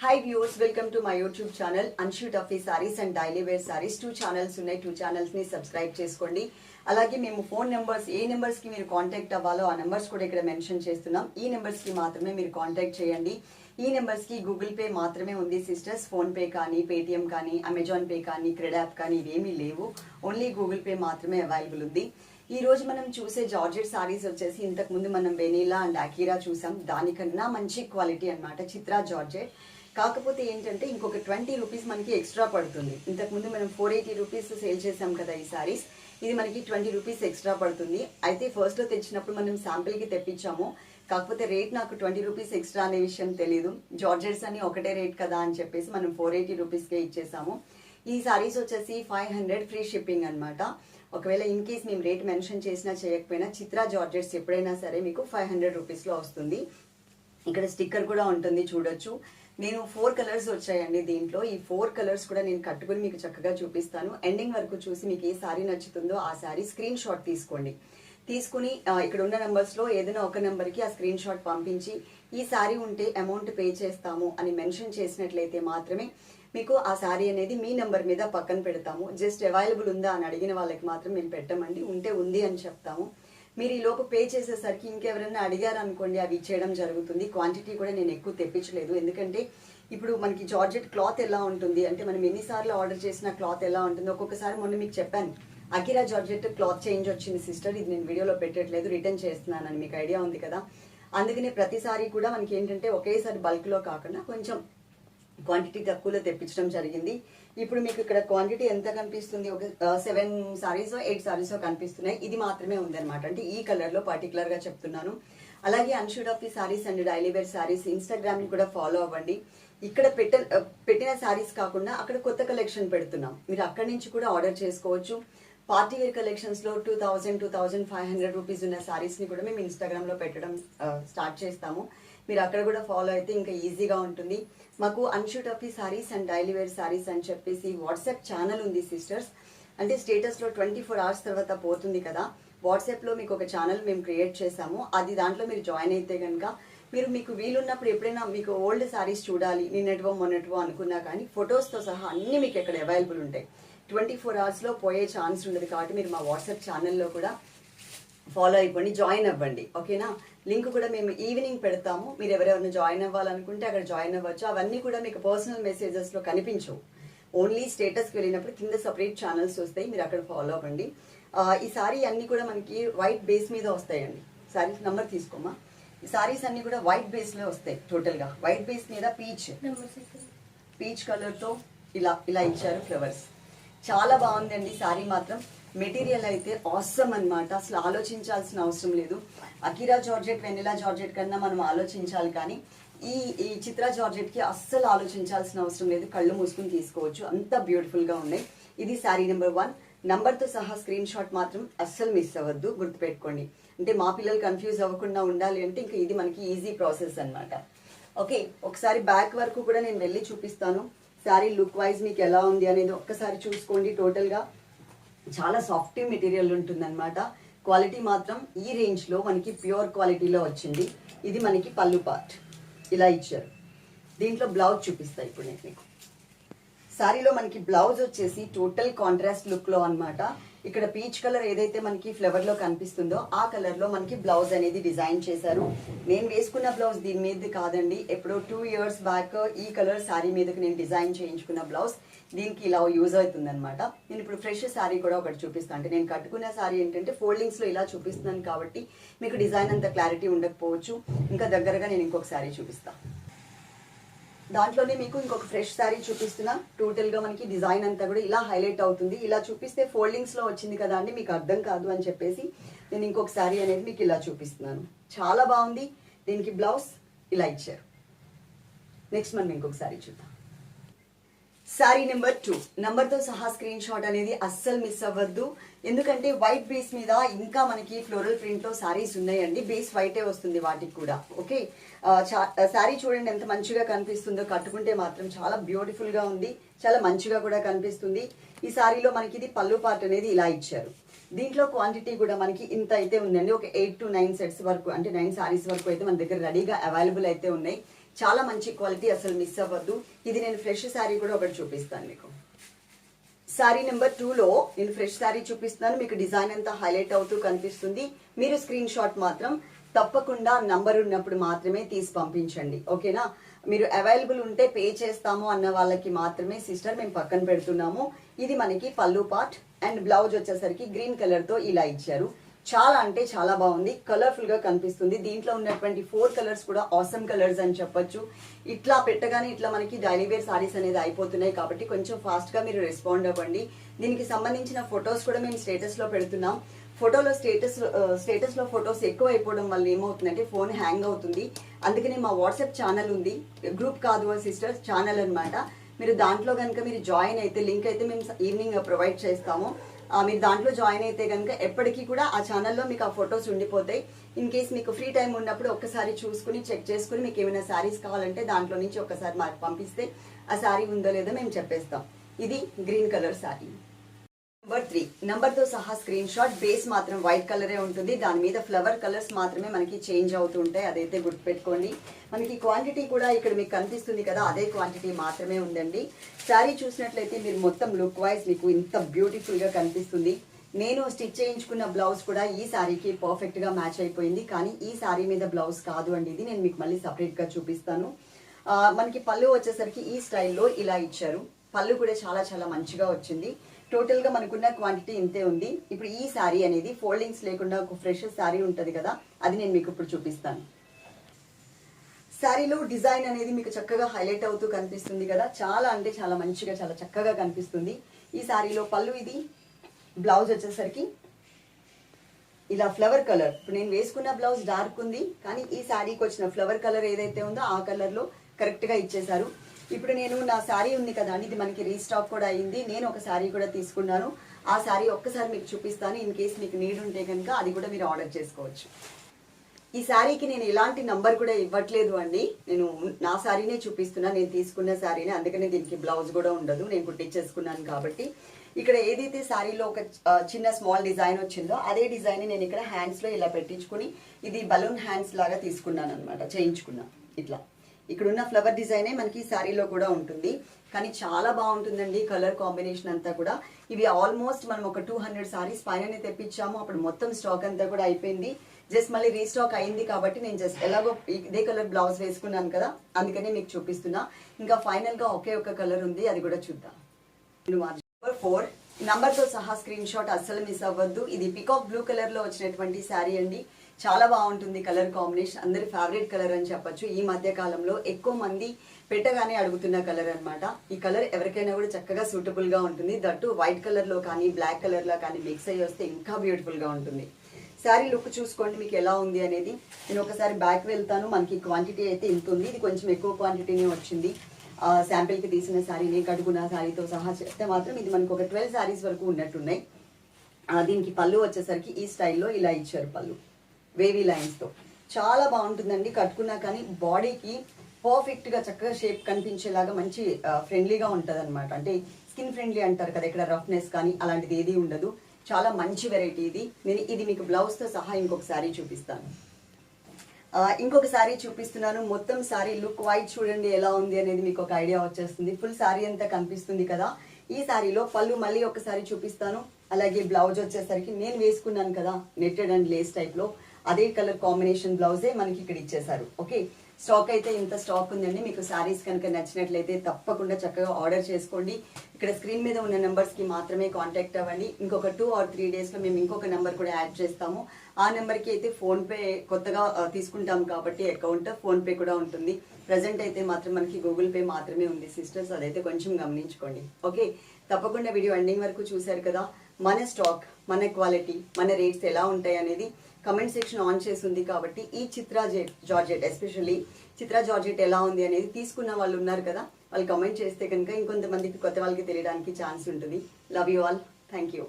Hi views welcome to my YouTube channel unshoot of ఈ saris and daily wear saris two channels ఉన్నాయి. Two ఛానల్స్ని subscribe చేసుకోండి. అలాగే మేము ఫోన్ నెంబర్స్ ఏ నెంబర్స్కి మీరు కాంటాక్ట్ అవ్వాలో ఆ నెంబర్స్ కూడా ఇక్కడ మెన్షన్ చేస్తున్నాం. ఈ నెంబర్స్కి మాత్రమే మీరు కాంటాక్ట్ చేయండి. ఈ నెంబర్స్కి గూగుల్ పే మాత్రమే ఉంది సిస్టర్స్ ఫోన్ పే కానీ పేటిఎం కానీ అమెజాన్ పే కానీ క్రెడ్ యాప్ కానీ ఇవేమీ లేవు. ఓన్లీ గూగుల్ పే మాత్రమే అవైలబుల్ ఉంది. ఈ రోజు మనం చూసే జార్జెట్ సారీస్ వచ్చేసి ఇంతకు ముందు మనం వెనీలా అండ్ అకీరా చూసాం. దానికన్నా మంచి క్వాలిటీ అనమాట చిత్రా జార్జెట్. కాకపోతే ఏంటంటే ఇంకొక ట్వంటీ రూపీస్ మనకి ఎక్స్ట్రా పడుతుంది. ఇంతకు ముందు మనం ఫోర్ ఎయిటీ రూపీస్ సేల్ చేసాం కదా ఈ సారీస్. ఇది మనకి ట్వంటీ రూపీస్ ఎక్స్ట్రా పడుతుంది. అయితే ఫస్ట్లో తెచ్చినప్పుడు మనం శాంపిల్కి తెప్పించాము. కాకపోతే రేట్ నాకు ట్వంటీ రూపీస్ ఎక్స్ట్రా అనే విషయం తెలియదు జార్జెట్స్ అని ఒకటే రేట్ కదా అని చెప్పేసి మనం ఫోర్ ఎయిటీ రూపీస్కే ఇచ్చేసాము. ఈ సారీస్ వచ్చేసి ఫైవ్ హండ్రెడ్ ఫ్రీ షిప్పింగ్ అనమాట ఒకవేళ ఇన్ కేస్ మేము రేట్ మెన్షన్ చేసినా చేయకపోయినా చిత్రా జార్జెట్స్ ఎప్పుడైనా సరే మీకు ఫైవ్ హండ్రెడ్ రూపీస్లో వస్తుంది. ఇక్కడ స్టిక్కర్ కూడా ఉంటుంది చూడొచ్చు. నేను ఫోర్ కలర్స్ వచ్చాయండి దీంట్లో. ఈ ఫోర్ కలర్స్ కూడా నేను కట్టుకుని మీకు చక్కగా చూపిస్తాను. ఎండింగ్ వరకు చూసి మీకు ఏ సారీ నచ్చుతుందో ఆ సారీ స్క్రీన్ షాట్ తీసుకోండి. తీసుకుని ఇక్కడ ఉన్న నెంబర్స్లో ఏదైనా ఒక నెంబర్కి ఆ స్క్రీన్ షాట్ పంపించి ఈ సారీ ఉంటే అమౌంట్ పే చేస్తాము అని మెన్షన్ చేసినట్లయితే మాత్రమే మీకు ఆ సారీ అనేది మీ నెంబర్ మీద పక్కన పెడతాము. జస్ట్ అవైలబుల్ ఉందా అని అడిగిన వాళ్ళకి మాత్రం మేము పెట్టమండి. ఉంటే ఉంది అని చెప్తాము. మీరు ఈ లోపు పే చేసేసరికి ఇంకెవరైనా అడిగారు అనుకోండి అవి ఇచ్చేయడం జరుగుతుంది. క్వాంటిటీ కూడా నేను ఎక్కువ తెప్పించలేదు. ఎందుకంటే ఇప్పుడు మనకి జార్జెట్ క్లాత్ ఎలా ఉంటుంది? అంటే మనం ఎన్నిసార్లు ఆర్డర్ చేసిన క్లాత్ ఎలా ఉంటుంది? ఒక్కొక్కసారి మొన్న మీకు చెప్పాను. అకిరా జార్జెట్ క్లాత్ చేంజ్ వచ్చింది సిస్టర్. ఇది నేను వీడియోలో పెట్టట్లేదు. రిటర్న్ చేస్తున్నానని మీకు ఐడియా ఉంది కదా. అందుకనే ప్రతిసారి కూడా మనకి ఏంటంటే ఒకేసారి బల్క్లో కాకుండా కొంచెం క్వాంటిటీ తక్కువలో తెప్పించడం జరిగింది. ఇప్పుడు మీకు ఇక్కడ క్వాంటిటీ ఎంత కనిపిస్తుంది? ఒక సెవెన్ సారీస్ ఎయిట్ సారీస్ కనిపిస్తున్నాయి. ఇది మాత్రమే ఉందన్నమాట. అంటే ఈ కలర్లో పర్టికులర్గా చెప్తున్నాను. అలాగే unshood of the saris and daily wear saris ఇన్స్టాగ్రామ్ని కూడా ఫాలో అవ్వండి. ఇక్కడ పెట్ట పెట్టిన సారీస్ కాకుండా అక్కడ కొత్త కలెక్షన్ పెడుతున్నాం. మీరు అక్కడి నుంచి కూడా ఆర్డర్ చేసుకోవచ్చు. పార్టీ వేర్ కలెక్షన్స్లో two thousand two thousand five hundred rupees ఉన్న సారీస్ని కూడా మేము ఇన్స్టాగ్రామ్లో పెట్టడం స్టార్ట్ చేస్తాము. మీరు అక్కడ కూడా ఫాలో అయితే ఇంకా ఈజీగా ఉంటుంది. మాకు unshoot of saris and daily wear saris అని చెప్పేసి వాట్సాప్ ఛానల్ ఉంది సిస్టర్స్ అంటే స్టేటస్లో ట్వంటీ ఫోర్ అవర్స్ తర్వాత పోతుంది కదా. వాట్సాప్లో మీకు ఒక ఛానల్ మేము క్రియేట్ చేసాము అది దాంట్లో మీరు జాయిన్ అయితే కనుక మీరు మీకు వీలున్నప్పుడు ఎప్పుడైనా మీకు ఓల్డ్ సారీస్ చూడాలి నిన్నటివో మొన్నటివో అనుకున్నా కానీ ఫొటోస్తో సహా అన్ని మీకు ఇక్కడ అవైలబుల్ ఉంటాయి. ట్వంటీ ఫోర్ అవర్స్లో పోయే ఛాన్స్ ఉండదు కాబట్టి మీరు మా వాట్సాప్ ఛానల్లో కూడా ఫాలో అయిపోండి జాయిన్ అవ్వండి ఓకేనా లింక్ కూడా మేము ఈవినింగ్ పెడతాము. మీరు ఎవరెవరైనా జాయిన్ అవ్వాలనుకుంటే అక్కడ జాయిన్ అవ్వచ్చు. అవన్నీ కూడా మీకు పర్సనల్ మెసేజెస్లో కనిపించవు. ఓన్లీ స్టేటస్కి వెళ్ళినప్పుడు కింద సపరేట్ ఛానల్స్ వస్తాయి. మీరు అక్కడ ఫాలో అవ్వండి. ఈ సారీ అన్ని కూడా మనకి వైట్ బేస్ మీద వస్తాయండి. సారీ నంబర్ తీసుకోమా ఈ సారీస్ అన్ని కూడా వైట్ బేస్లో వస్తాయి టోటల్గా వైట్ బేస్ మీద పీచ్ పీచ్ కలర్తో ఇలా ఇలా ఇచ్చారు ఫ్లవర్స్ చాలా బాగుందండి సారీ మాత్రం. మెటీరియల్ అయితే ఆసమ్ అనమాట అసలు ఆలోచించాల్సిన అవసరం లేదు. అకిరా జార్జెట్ వెనిలా జార్జెట్ కన్నా మనం ఆలోచించాలి కానీ ఈ ఈ చిత్ర జార్జెట్కి అస్సలు ఆలోచించాల్సిన అవసరం లేదు. కళ్ళు మూసుకుని తీసుకోవచ్చు. అంత బ్యూటిఫుల్గా ఉన్నాయి. ఇది శారీ నెంబర్ వన్. నంబర్తో సహా స్క్రీన్ షాట్ మాత్రం అస్సలు మిస్ అవ్వద్దు. గుర్తుపెట్టుకోండి. అంటే మా పిల్లలు కన్ఫ్యూజ్ అవ్వకుండా ఉండాలి అంటే ఇంకా ఇది మనకి ఈజీ ప్రాసెస్ అన్నమాట. ఓకే ఒకసారి బ్యాక్ వరకు కూడా నేను వెళ్ళి చూపిస్తాను. శారీ లుక్ వైజ్ మీకు ఎలా ఉంది అనేది ఒక్కసారి చూసుకోండి టోటల్గా చాలా సాఫ్ట్ మెటీరియల్ ఉంటుందన్నమాట. క్వాలిటీ మాత్రం ఈ రేంజ్లో మనకి ప్యూర్ క్వాలిటీలో వచ్చింది. ఇది మనకి పళ్ళు పార్ట్ ఇలా ఇచ్చారు. దీంట్లో బ్లౌజ్ చూపిస్తా ఇప్పుడు నేను మీకు. శారీలో మనకి బ్లౌజ్ వచ్చేసి టోటల్ కాంట్రాస్ట్ లుక్లో అనమాట ఇక్కడ పీచ్ కలర్ ఏదైతే మనకి ఫ్లవర్లో కనిపిస్తుందో ఆ కలర్లో మనకి బ్లౌజ్ అనేది డిజైన్ చేశారు. నేను వేసుకున్న బ్లౌజ్ దీని మీద కాదండి. ఎప్పుడో టూ ఇయర్స్ బ్యాక్ ఈ కలర్ శారీ మీదకి నేను డిజైన్ చేయించుకున్న బ్లౌజ్ దీనికి ఇలా యూజ్ అవుతుంది అనమాట నేను ఇప్పుడు ఫ్రెష్ శారీ కూడా ఒకటి చూపిస్తాను అంటే నేను కట్టుకున్న శారీ ఏంటంటే ఫోల్డింగ్స్లో ఇలా చూపిస్తున్నాను కాబట్టి మీకు డిజైన్ అంత క్లారిటీ ఉండకపోవచ్చు. ఇంకా దగ్గరగా నేను ఇంకొక శారీ చూపిస్తాను దాంట్లోనే మీకు ఇంకొక ఫ్రెష్ శారీ చూపిస్తున్నా. టోటల్గా మనకి డిజైన్ అంతా కూడా ఇలా హైలైట్ అవుతుంది. ఇలా చూపిస్తే ఫోల్డింగ్స్లో వచ్చింది కదా అండి మీకు అర్థం కాదు అని చెప్పేసి నేను ఇంకొక శారీ అనేది మీకు ఇలా చూపిస్తున్నాను. చాలా బాగుంది. దీనికి బ్లౌజ్ ఇలా ఇచ్చారు. నెక్స్ట్ మనం ఇంకొక శారీ చూద్దాం. శారీ నెంబర్ టూ నెంబర్తో సహా స్క్రీన్ షాట్ అనేది అస్సలు మిస్ అవ్వద్దు. ఎందుకంటే వైట్ బేస్ మీద ఇంకా మనకి ఫ్లోరల్ ప్రింట్తో శారీస్ సారీస్ ఉన్నాయండి. బేస్ వైటే వస్తుంది వాటికి కూడా. ఓకే శారీ చూడండి ఎంత మంచిగా కనిపిస్తుందో. కట్టుకుంటే మాత్రం చాలా బ్యూటిఫుల్గా ఉంది. చాలా మంచిగా కూడా కనిపిస్తుంది. ఈ సారీలో మనకి ఇది పళ్ళు పార్ట్ అనేది ఇలా ఇచ్చారు. దీంట్లో క్వాంటిటీ కూడా మనకి ఇంత అయితే ఉందండి. ఒక ఎయిట్ టు నైన్ సెట్స్ వరకు అంటే నైన్ సారీస్ వరకు అయితే మన దగ్గర రెడీగా అవైలబుల్ అయితే ఉన్నాయి. చాలా మంచి క్వాలిటీ అసలు మిస్ అవ్వద్దు. ఇది నేను ఫ్రెష్ శారీ కూడా ఒకటి చూపిస్తాను మీకు. శారీ నెంబర్ టూలో నేను ఫ్రెష్ శారీ చూపిస్తున్నాను. మీకు డిజైన్ అంతా హైలైట్ అవుతూ కనిపిస్తుంది. మీరు స్క్రీన్ షాట్ మాత్రం తప్పకుండా నంబర్ ఉన్నప్పుడు మాత్రమే తీసి పంపించండి. ఓకేనా మీరు అవైలబుల్ ఉంటే పే చేస్తాము అన్న వాళ్ళకి మాత్రమే సిస్టర్ మేము పక్కన పెడుతున్నాము. ఇది మనకి పళ్ళు పార్ట్ అండ్ బ్లౌజ్ వచ్చేసరికి గ్రీన్ కలర్తో ఇలా ఇచ్చారు. చాలా అంటే చాలా బాగుంది. కలర్ఫుల్గా కనిపిస్తుంది. దీంట్లో ఉన్నటువంటి ఫోర్ కలర్స్ కూడా ఆసమ్ కలర్స్ అని చెప్పొచ్చు. ఇట్లా పెట్టగానే ఇట్లా మనకి డైలీ వేర్ సారీస్ అనేది అయిపోతున్నాయి కాబట్టి కొంచెం ఫాస్ట్గా మీరు రెస్పాండ్ అవ్వండి. దీనికి సంబంధించిన ఫొటోస్ కూడా మేము స్టేటస్లో పెడుతున్నాం. ఫోటోలో స్టేటస్ స్టేటస్లో ఫొటోస్ ఎక్కువ అయిపోవడం వల్ల ఏమవుతుందంటే ఫోన్ హ్యాంగ్ అవుతుంది. అందుకనే మా వాట్సాప్ ఛానల్ ఉంది. గ్రూప్ కాదు సిస్టర్స్ ఛానల్ అనమాట మీరు దాంట్లో కనుక మీరు జాయిన్ అయితే లింక్ అయితే మేము ఈవినింగ్ ప్రొవైడ్ చేస్తాము. మీరు దాంట్లో జాయిన్ అయితే కనుక ఎప్పటికీ కూడా ఆ ఛానల్లో మీకు ఆ ఫొటోస్ ఉండిపోతాయి. ఇన్ కేస్ మీకు ఫ్రీ టైం ఉన్నప్పుడు ఒక్కసారి చూసుకుని చెక్ చేసుకుని మీకు ఏమైనా శారీస్ కావాలంటే దాంట్లో నుంచి ఒక్కసారి మాకు పంపిస్తే ఆ శారీ ఉందో లేదో మేము చెప్పేస్తాం. ఇది green colour sari number three నెంబర్తో సహా స్క్రీన్ షాట్ బేస్ మాత్రం వైట్ కలరే ఉంటుంది. దాని మీద ఫ్లవర్ కలర్స్ మాత్రమే మనకి చేంజ్ అవుతూ ఉంటాయి. అదైతే గుర్తుపెట్టుకోండి. మనకి క్వాంటిటీ కూడా ఇక్కడ మీకు కనిపిస్తుంది కదా అదే క్వాంటిటీ మాత్రమే ఉందండి. శారీ చూసినట్లయితే మీరు మొత్తం లుక్ వైజ్ మీకు ఇంత బ్యూటిఫుల్గా కనిపిస్తుంది. నేను స్టిచ్ చేయించుకున్న బ్లౌజ్ కూడా ఈ శారీకి పర్ఫెక్ట్గా మ్యాచ్ అయిపోయింది. కానీ ఈ శారీ మీద బ్లౌజ్ కాదు అండి ఇది. నేను మీకు మళ్ళీ సపరేట్గా చూపిస్తాను. మనకి పళ్ళు వచ్చేసరికి ఈ స్టైల్లో ఇలా ఇచ్చారు. పళ్ళు కూడా చాలా చాలా మంచిగా వచ్చింది. టోటల్గా మనకున్న క్వాంటిటీ ఇంతే ఉంది. ఇప్పుడు ఈ శారీ అనేది ఫోల్డింగ్స్ లేకుండా ఒక ఫ్రెష్ శారీ ఉంటుంది కదా అది నేను మీకు ఇప్పుడు చూపిస్తాను. శారీలో డిజైన్ అనేది మీకు చక్కగా హైలైట్ అవుతూ కనిపిస్తుంది కదా చాలా అంటే చాలా మంచిగా చాలా చక్కగా కనిపిస్తుంది. ఈ శారీలో పళ్ళు ఇది బ్లౌజ్ వచ్చేసరికి ఇలా ఫ్లవర్ కలర్. ఇప్పుడు నేను వేసుకున్న బ్లౌజ్ డార్క్ ఉంది కానీ ఈ శారీకి వచ్చిన ఫ్లవర్ కలర్ ఏదైతే ఉందో ఆ కలర్లో కరెక్ట్గా ఇచ్చేశారు. ఇప్పుడు నేను నా శారీ ఉంది కదా ఇది మనకి రీస్టాక్ కూడా అయింది. నేను ఒక శారీ కూడా తీసుకున్నాను. ఆ శారీ ఒక్కసారి మీకు చూపిస్తాను ఇన్ కేస్ మీకు నీడ్ ఉంటే కనుక అది కూడా మీరు ఆర్డర్ చేసుకోవచ్చు. ఈ శారీకి నేను ఎలాంటి నంబర్ కూడా ఇవ్వట్లేదు అండి. నేను నా శారీనే చూపిస్తున్నా నేను తీసుకున్న శారీనే. అందుకనే దీనికి బ్లౌజ్ కూడా ఉండదు. నేను కుట్టించేసుకున్నాను కాబట్టి. ఇక్కడ ఏదైతే శారీలో ఒక చిన్న స్మాల్ డిజైన్ వచ్చిందో అదే డిజైన్ నేను ఇక్కడ హ్యాండ్స్లో ఇలా పెట్టించుకుని ఇది బలూన్ హ్యాండ్స్ లాగా తీసుకున్నాను అనమాట చేయించుకున్నాను ఇట్లా. ఇక్కడున్న ఫ్లవర్ డిజైనే మనకి శారీలో కూడా ఉంటుంది. కానీ చాలా బాగుంటుందండి కలర్ కాంబినేషన్ అంతా కూడా. ఇవి ఆల్మోస్ట్ మనం ఒక టూ హండ్రెడ్ సారీస్ పైననే తెప్పించాము. అప్పుడు మొత్తం స్టాక్ అంతా కూడా అయిపోయింది. జస్ట్ మళ్ళీ రీస్టాక్ అయింది కాబట్టి నేను జస్ట్ ఎలాగో ఇదే కలర్ బ్లౌజ్ వేసుకున్నాను కదా అందుకనే మీకు చూపిస్తున్నా. ఇంకా ఫైనల్గా ఒకే ఒక కలర్ ఉంది అది కూడా చూద్దాం. నెంబర్ ఫోర్ నంబర్తో సహా స్క్రీన్ షాట్ అస్సలు మిస్ అవ్వద్దు. ఇది పికాక్ బ్లూ కలర్లో వచ్చినటువంటి శారీ అండి. చాలా బాగుంటుంది కలర్ కాంబినేషన్. అందరి ఫేవరెట్ కలర్ అని చెప్పొచ్చు. ఈ మధ్య కాలంలో ఎక్కువ మంది పెట్టగానే అడుగుతున్న కలర్ అనమాట ఈ కలర్ ఎవరికైనా కూడా చక్కగా సూటబుల్గా ఉంటుంది. దట్టు వైట్ కలర్లో కానీ బ్లాక్ కలర్లో కానీ మిక్స్ అయ్యి వస్తే ఇంకా బ్యూటిఫుల్గా ఉంటుంది. శారీ లుక్ చూసుకోండి మీకు ఎలా ఉంది అనేది. నేను ఒకసారి బ్యాక్ వెళ్తాను. మనకి క్వాంటిటీ అయితే ఇంత ఉంది. ఇది కొంచెం ఎక్కువ క్వాంటిటీనే వచ్చింది. శాంపిల్కి శాంపిల్కి తీసిన శారీని కడుగున్న శారీతో సహా చెప్తే మాత్రం ఇది మనకు ఒక ట్వెల్వ్ శారీస్ వరకు ఉన్నట్టున్నాయి. దీనికి పళ్ళు వచ్చేసరికి ఈ స్టైల్లో ఇలా ఇచ్చారు పళ్ళు. వేవీ లైన్స్తో చాలా బాగుంటుందండి కట్టుకున్నా కానీ బాడీకి పర్ఫెక్ట్గా చక్కగా షేప్ కనిపించేలాగా మంచి ఫ్రెండ్లీగా ఉంటుంది అనమాట అంటే స్కిన్ ఫ్రెండ్లీ అంటారు కదా ఇక్కడ రఫ్నెస్ కానీ అలాంటిది ఏది ఉండదు. చాలా మంచి వెరైటీ ఇది. నేను ఇది మీకు బ్లౌజ్తో సహా ఇంకొక శారీ చూపిస్తాను. ఇంకొక శారీ చూపిస్తున్నాను. మొత్తం శారీ లుక్ వైట్ చూడండి ఎలా ఉంది అనేది మీకు ఒక ఐడియా వచ్చేస్తుంది. ఫుల్ శారీ అంతా కనిపిస్తుంది కదా. ఈ శారీలో పళ్ళు మళ్ళీ ఒకసారి చూపిస్తాను. అలాగే బ్లౌజ్ వచ్చేసరికి నేను వేసుకున్నాను కదా నెట్టెడ్ అండ్ లేస్ టైప్లో అదే కలర్ కాంబినేషన్ బ్లౌజే మనకి ఇక్కడ ఇచ్చేసారు ఓకే? స్టాక్ అయితే ఇంత స్టాక్ ఉందండి. మీకు శారీస్ కనుక నచ్చినట్లయితే తప్పకుండా చక్కగా ఆర్డర్ చేసుకోండి. ఇక్కడ స్క్రీన్ మీద ఉన్న నెంబర్స్కి మాత్రమే కాంటాక్ట్ అవ్వండి. ఇంకొక టూ ఆర్ త్రీ డేస్లో మేము ఇంకొక నెంబర్ కూడా యాడ్ చేస్తాము. ఆ నెంబర్కి అయితే ఫోన్పే కొత్తగా తీసుకుంటాం కాబట్టి అకౌంట్ ఫోన్ పే కూడా ఉంటుంది. ప్రజెంట్ అయితే మాత్రం మనకి గూగుల్ పే మాత్రమే ఉంది సిస్టర్స్. అదైతే కొంచెం గమనించుకోండి. ఓకే? తప్పకుండా వీడియో ఎండింగ్ వరకు చూశారు కదా? మన స్టాక్ మన క్వాలిటీ మన రేట్స్ ఎలా ఉంటాయి అనేది కమెంట్ సెక్షన్ ఆన్ చేసి ఉంది కాబట్టి ఈ Chitra jet georgette especially Chitra georgette ఎలా ఉంది అనేది తీసుకున్న వాళ్ళు ఉన్నారు కదా వాళ్ళు కమెంట్ చేస్తే కనుక ఇంకొంతమందికి కొత్త వాళ్ళకి తెలియడానికి ఛాన్స్ ఉంటుంది. Love you all thank you